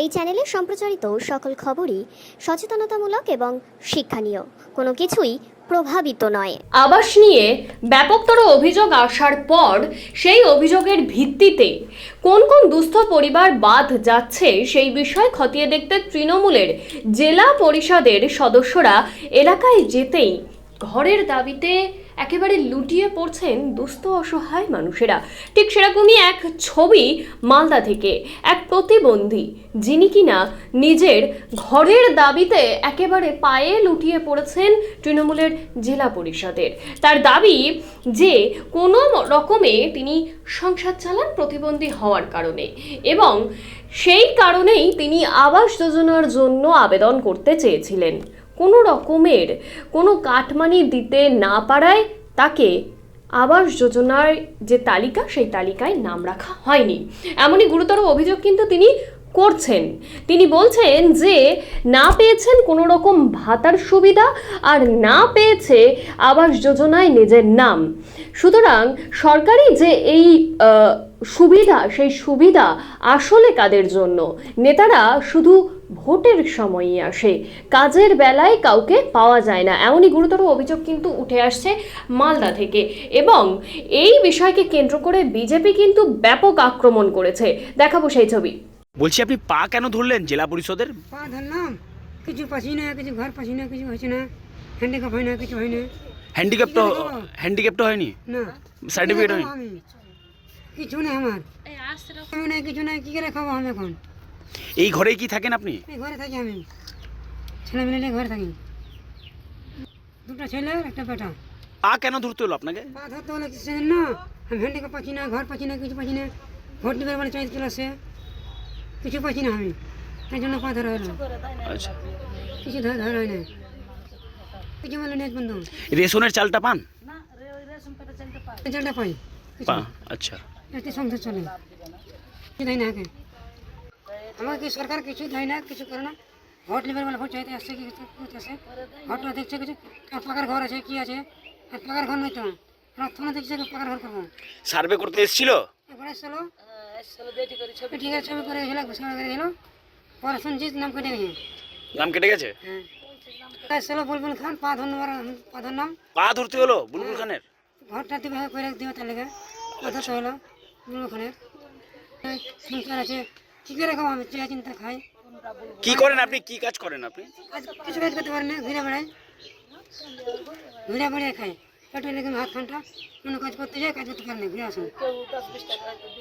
এই চ্যানেলে সম্প্রচারিত সকল খবরই সচেতনতামূলক এবং শিক্ষণীয়। কোনো কিছুই প্রভাবিত নয়। আবাস নিয়ে ব্যাপকতর অভিযোগ আসার পর সেই অভিযোগের ভিত্তিতে কোন কোন দুস্থ পরিবার বাদ যাচ্ছে সেই বিষয় খতিয়ে দেখতে তৃণমূলের জেলা পরিষদের সদস্যরা এলাকায় যেতেই ঘরের দাবিতে একেবারে লুটিয়ে পড়ছেন দুস্থ অসহায় মানুষেরা। ঠিক সেরকমই এক ছবি মালদা থেকে। এক প্রতিবন্ধী, যিনি কিনা নিজের ঘরের দাবিতে একেবারে পায়ে লুটিয়ে পড়েছেন তৃণমূলের জেলা পরিষদের। তার দাবি যে, কোনো রকমে তিনি সংসার চালান প্রতিবন্ধী হওয়ার কারণে এবং সেই কারণেই তিনি আবাস যোজনার জন্য আবেদন করতে চেয়েছিলেন। কোনো রকমের কোনো কাটমানি দিতে না পারায় তাকে আবাস যোজনার যে তালিকা, সেই তালিকায় নাম রাখা হয়নি। এমনই গুরুতর অভিযোগ কিন্তু তিনি করছেন। তিনি বলছেন যে, না পেয়েছেন কোনো রকম ভাতার সুবিধা আর না পেয়েছে আবাস যোজনায় নিজের নাম। সুতরাং সরকারি যে এই সুবিধা, সেই সুবিধা আসলে কাদের জন্য? নেতারা শুধু ভোটের সময়ই আসে। কাজের বেলায় কাউকে পাওয়া যায় না। এমনই গুরুতর অভিযোগ কিন্তু উঠে আসছে মালদা থেকে। এবং এই বিষয়কে কেন্দ্র করে বিজেপি কিন্তু ব্যাপক আক্রমণ করেছে। দেখাবো সেই ছবি। বলছি আপনি পা কেন ধরলেন জেলা পরিষদের? পা ধরলাম। কিছু পাচ্ছি না কিছু ঘর পাচ্ছি না কিছু হচ্ছে না। হ্যান্ডিক্যাপ হয় না কিছু হয় না। হ্যান্ডিক্যাপ তো হ্যান্ডিক্যাপ তো। হয়নি? না। সার্টিফিকেট হয়নি? কিছু নেই আমার। আমি নাই কিছু নাই কি করে খাব আমি এখন? এই ঘরেই কি থাকেন আপনি? এই ঘরে থাকি আমি। ছেলে মিলে নিয়ে ঘরে থাকি। দুটো ছেলে আর একটা বেটা। পা কেন ধরতে হলো আপনাকে? পা ধরতে হলে কিছু না আমি হ্যান্ডিক্যাপ পাচ্ছি না ঘর পাচ্ছি না কিছু পাচ্ছি না ভোট দিবার মানে চাই চলে আসে। কিছু পাচ্ছি না আমি। তাই জন্য পা ধরা হলো। আচ্ছা। কিছু ধরা ধরা হয় না কিছু বলে নেট বন্ধু। রেশনের চালটা পান? রেজাল্টটা পাই। পা আচ্ছা। এতে সংসার চলে। কিছু দেয় না আগে। আমাকে কি সরকার কিছু দেয় না কিছু করে না। ভোট নেবার বেলা ভোট চাইতে আসছে কি কিছু আসে ভোটটা দেখছে কিছু? আর পাকার ঘর আছে কি আছে? আর পাকার ঘর নয় তো। প্রার্থনা দেখছে পাকার ঘর করব। সার্ভে করতে এসেছিল? একবার এসেছিল। ঠিক আছে ছবি করে গেছিল ঘোষণা করে গেল পরে শুনছি নাম কেটে গেছে নাম কেটে গেছে? হ্যাঁ। এসেছিল বুলবুল খান পা ধরনাম পা পা ধরতে হলো বুলবুল খানের? ঘরটা দিবে করে দিবে তার লেগে। কথা তো হলো ওখানে সংসার আছে। কি করে খাব আমি? চেয়ে চিন্তা খাই। কি করেন আপনি? কি কাজ করেন আপনি? কিছু কাজ করতে পারি না ঘুরে বেড়াই। ঘুরে বেড়িয়ে খাই। পেটে লেগে হাত খানটা কোনো কাজ করতে যাই কাজ করতে পারি না ঘুরে আসুন।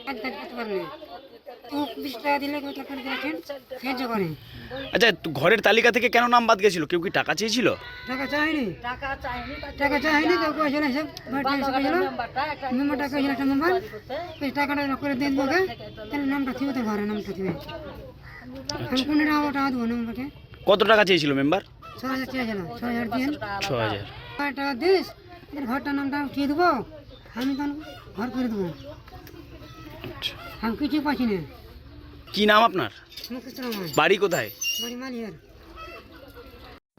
কাজ কাজ করতে পারি না। তো বিশ টাকা দিলে কেউ তরকারি করেছেন সাহায্য করে। আচ্ছা ঘরের তালিকা থেকে কেন নাম বাদ গেছিল? কেউ কি টাকা চেয়েছিল? টাকা চাইনি টাকা চাইনি কেউ মেম্বারটা একটা মেম্বার ওই টাকাটা করে তাহলে নামটা থিবে তো ঘরে নামটা থিবে। আমি কোনো টাকা টাকা দেবো নাম্বারকে? কত টাকা চেয়েছিল মেম্বার? ছ হাজার চেয়েছিল ছ হাজার দিয়ে ছ হাজার টাকা দিস এদের ঘরটার নামটা উঠিয়ে দেবো? আমি তখন ঘর করে দেবো। আচ্ছা। আমি কিছু পাচ্ছি না। কি নাম আপনার? বাড়ি কোথায়? বাড়ি মালিয়ার।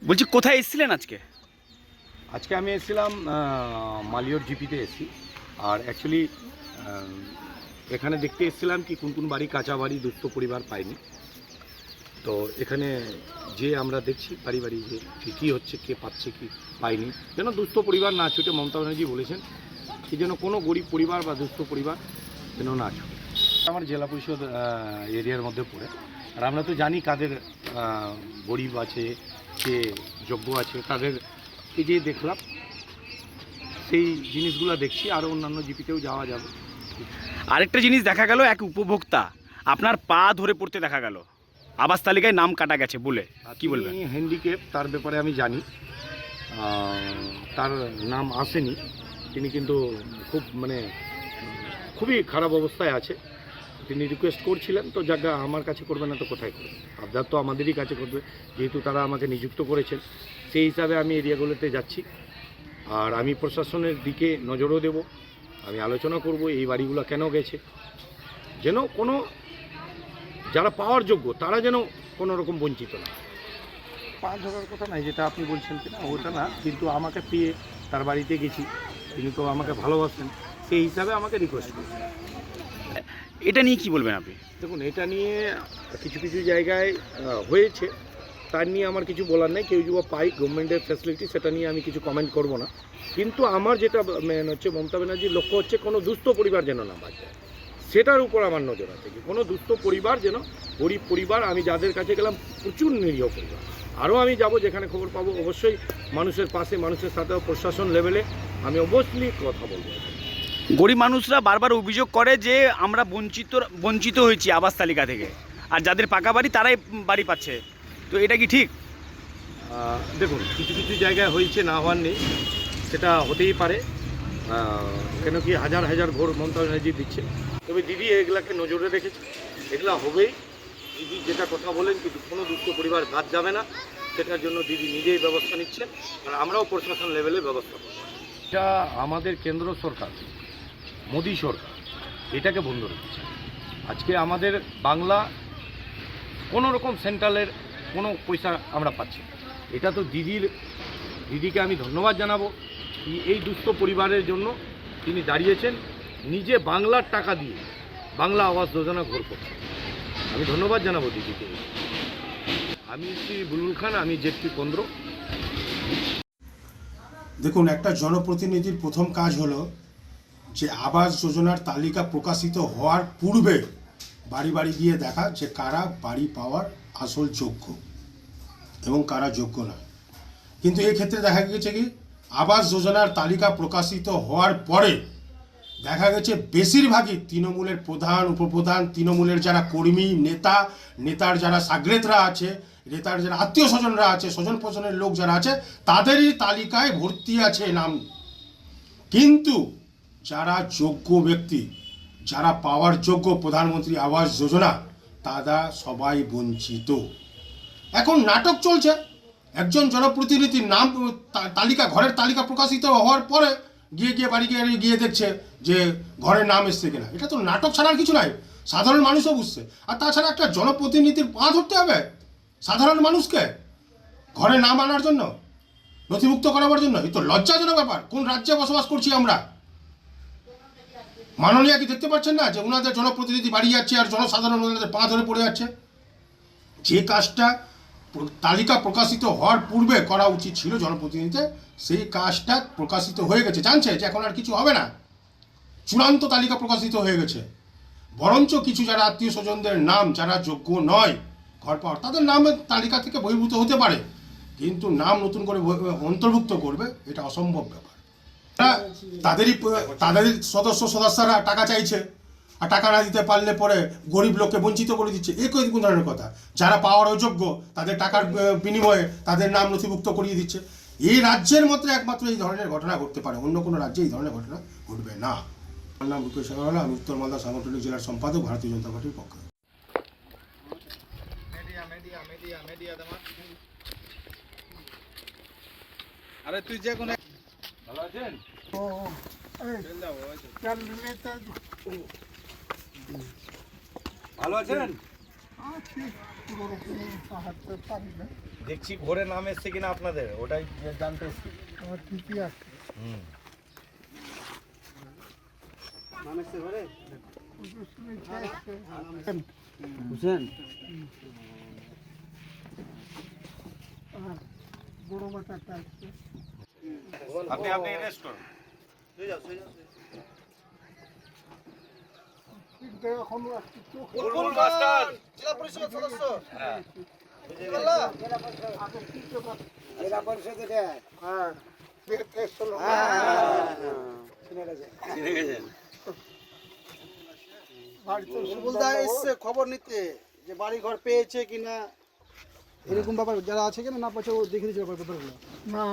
বলছি কোথায় এসেছিলেন আজকে? আজকে আমি এসেছিলাম মালিয়র জিপিতে এসেছি। আর অ্যাকচুয়ালি এখানে দেখতে এসেছিলাম কি কোন কোন বাড়ি কাঁচা বাড়ি দুস্থ পরিবার পাইনি। তো এখানে যে আমরা দেখছি বাড়ি বাড়ি যে কি কী হচ্ছে কে পাচ্ছে কি পায়নি। যেন দুস্থ পরিবার না ছুটে মমতা ব্যানার্জি বলেছেন কি যেন কোনো গরিব পরিবার বা দুস্থ পরিবার যেন না ছুটে। আমার জেলা পরিষদ এরিয়ার মধ্যে পড়ে। আর আমরা তো জানি কাদের গরিব আছে কে যোগ্য আছে তাদের এই যে দেখলাম সেই জিনিসগুলো দেখছি আরও অন্যান্য জিপিতেও যাওয়া যাবে। আরেকটা জিনিস দেখা গেল এক উপভোক্তা। আপনার পা ধরে পড়তে দেখা গেল। আবাস তালিকায় নাম কাটা গেছে, বলে। কি বলবেন? হ্যান্ডিক্যাপ তার ব্যাপারে আমি জানি। তার নাম আসেনি। তিনি কিন্তু খুব মানে খুবই খারাপ অবস্থায় আছে। তিনি রিকোয়েস্ট করছিলেন, তো জায়গা আমার কাছে করবে না তো কোথায় করবে? আপনার তো আমাদেরই কাছে করবে। যেহেতু তারা আমাকে নিযুক্ত করেছেন, সেই হিসাবে আমি এরিয়াগুলোতে যাচ্ছি। আর আমি প্রশাসনের দিকে নজরও দেব। আমি আলোচনা করব, এই বাড়িগুলো কেন গেছে। যেন কোনো যারা পাওয়ার যোগ্য তারা যেন কোনো রকম বঞ্চিত না পা ধরার কথা নাই যেটা আপনি বলছেন কিনা ওটা না কিন্তু আমাকে পেয়ে তার বাড়িতে গেছি তিনি তো আমাকে ভালোবাসেন সেই হিসাবে আমাকে রিকোয়েস্ট করছেন। এটা নিয়ে কি বলবেন আপনি? দেখুন এটা নিয়ে কিছু কিছু জায়গায় হয়েছে তার নিয়ে আমার কিছু বলার নেই কেউ যদি পাই গভর্নমেন্টের ফ্যাসিলিটি সেটা নিয়ে আমি কিছু কমেন্ট করব না। কিন্তু আমার যেটা মেন হচ্ছে মমতা ব্যানার্জির লক্ষ্য হচ্ছে কোনো দুস্থ পরিবার যেন না বাঁচে। সেটার উপর আমার নজর আছে কি কোনো দুস্থ পরিবার যেন গরিব পরিবার আমি যাদের কাছে গেলাম প্রচুর নিরীহ পরিবার। আরও আমি যাব যেখানে খবর পাবো অবশ্যই মানুষের পাশে মানুষের সাথে প্রশাসন লেভেলে আমি অবশ্যই কথা বলব। গরিব মানুষরা বারবার অভিযোগ করে যে আমরা বঞ্চিত বঞ্চিত হয়েছি আবাস তালিকা থেকে। আর যাদের পাকা বাড়ি তারাই বাড়ি পাচ্ছে। তো এটা কি ঠিক? দেখুন কিছু কিছু জায়গায় হয়েছে না হওয়ার নেই। সেটা হতেই পারে। কেন কি হাজার হাজার ঘোর মমতা ব্যানার্জি দিচ্ছে। তবে দিদি, এগুলাকে নজরে রেখেছে। এগুলা হবেই। দিদি যেটা কথা বলেন, কিন্তু কোনো দুঃখ পরিবার বাদ যাবে না। সেটার জন্য দিদি নিজেই ব্যবস্থা নিচ্ছেন। আর আমরাও প্রশাসন লেভেলে ব্যবস্থা করব। এটা আমাদের কেন্দ্র সরকার, মোদী সরকার, এটাকে বন্ধ রেখেছে। আজকে আমাদের বাংলা কোনো রকম সেন্ট্রালের কোনো পয়সা আমরা পাচ্ছি। এটা তো দিদির, দিদিকে আমি ধন্যবাদ জানাব। এই দুস্থ পরিবারের জন্য তিনি দাঁড়িয়েছেন। নিজে বাংলার টাকা দিয়ে বাংলা আবাস যোজনা করছেন আমি ধন্যবাদ জানাব দিদিকে। আমি শ্রী বুলুল খান, আমি জেপি পন্দ্র। দেখুন, একটা জনপ্রতিনিধির প্রথম কাজ হলো যে আবাস যোজনার তালিকা প্রকাশিত হওয়ার পূর্বে বাড়ি বাড়ি গিয়ে দেখা যে কারা বাড়ি পাওয়ার আসল যোগ্য এবং কারা যোগ্য না। কিন্তু এই ক্ষেত্রে দেখা গেছে কি, আবাস যোজনার তালিকা প্রকাশিত হওয়ার পরে দেখা গেছে বেশিরভাগই তৃণমূলের প্রধান, উপপ্রধান, তৃণমূলের যারা কর্মী, নেতা, নেতার যারা সাগরেতরা আছে, নেতার যারা আত্মীয় স্বজনরা আছে, স্বজন পোষণের লোক যারা আছে, তাদেরই তালিকায় ভর্তি আছে নাম। কিন্তু যারা যোগ্য ব্যক্তি, যারা পাওয়ার যোগ্য প্রধানমন্ত্রী আবাস যোজনা, তারা সবাই বঞ্চিত। এখন নাটক চলছে। একজন জনপ্রতিনিধির নাম তালিকা, ঘরের তালিকা প্রকাশিত হওয়ার পরে গিয়ে গিয়ে বাড়ি গিয়ে গিয়ে দেখছে যে ঘরের নাম এসছে কিনা। এটা তো নাটক ছাড়ার কিছু নাই। সাধারণ মানুষও বুঝছে। আর তাছাড়া একটা জনপ্রতিনিধির পা ধরতে হবে সাধারণ মানুষকে ঘরে নাম আনার জন্য, নথিভুক্ত করাবার জন্য। এই তো লজ্জাজনক ব্যাপার। কোন রাজ্যে বসবাস করছি আমরা? মাননীয় কি দেখতে পাচ্ছেন না যে ওনাদের জনপ্রতিনিধি বাড়িয়ে যাচ্ছে আর জনসাধারণ ওনাদের পা ধরে পড়ে যাচ্ছে? যে কাজটা তালিকা প্রকাশিত হওয়ার পূর্বে করা উচিত ছিল জনপ্রতিনিধিতে। সেই কাজটা প্রকাশিত হয়ে গেছে। জানছে যে এখন আর কিছু হবে না। চূড়ান্ত তালিকা প্রকাশিত হয়ে গেছে। বরঞ্চ কিছু যারা আত্মীয় স্বজনদের নাম, যারা যোগ্য নয় ঘর পাওয়ার, তাদের নামের তালিকা থেকে বহির্ভূত হতে পারে। কিন্তু নাম নতুন করে অন্তর্ভুক্ত করবে, এটা অসম্ভব ব্যাপার। তাদেরই তাদেরই সদস্য, সদস্যরা টাকা চাইছে। আর টাকা না দিতে পারলে পরে গরিব লোককে বঞ্চিত করে দিচ্ছে। এ কোন ধরনের কথা? যারা পাওয়ার অযোগ্য তাদের টাকার বিনিময়ে তাদের নাম নথিভুক্ত করিয়ে দিচ্ছে। এই রাজ্যের মধ্যে একমাত্র এই ধরনের ঘটনা ঘটতে পারে। অন্য কোনো রাজ্যে এই ধরনের ঘটনা ঘটবে না। আমার নাম রূপেশ আগরওয়ালা আমি উত্তর মালদা সাংগঠনিক জেলার সম্পাদক ভারতীয় জনতা পার্টির পক্ষে। আরে তুই যে কোনো ভালো আছেন? ভালো আছেন? দেখছি ঘরে নাম এসছে কিনা আপনাদের ওটাই জানতে এসছি। হুম। আপনি আপনি রেস্ট করুন। বুলবুল মাস্টার জেলা পরিষদ সদস্য। হ্যাঁ। এসছে খবর নিতে যে বাড়ি ঘর পেয়েছে কিনা। এরকম ব্যাপার যারা আছে কিনা না পাচ্ছে ও দেখে দিচ্ছে ব্যাপারগুলো। না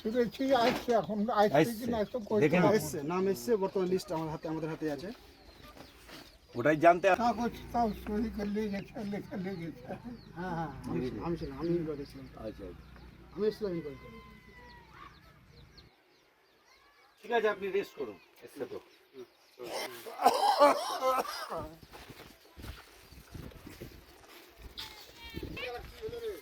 শুনেছি আসছে এখন। আসছে আসছে। কি না তো এসছে নাম এসছে বর্তমান লিস্ট আমার হাতে আমাদের হাতে আছে। ওটাই জানতে কাগজ তাও সই করে নিয়ে গেছে লেখা নিয়ে গেছে। হ্যাঁ হ্যাঁ আমি ছিলাম, আমি করেছিলাম দেখছিলাম আচ্ছা আমি এসেছিলাম ইনকোয়ারি ঠিক আছে আপনি রেস্ট করুন। এসে তো।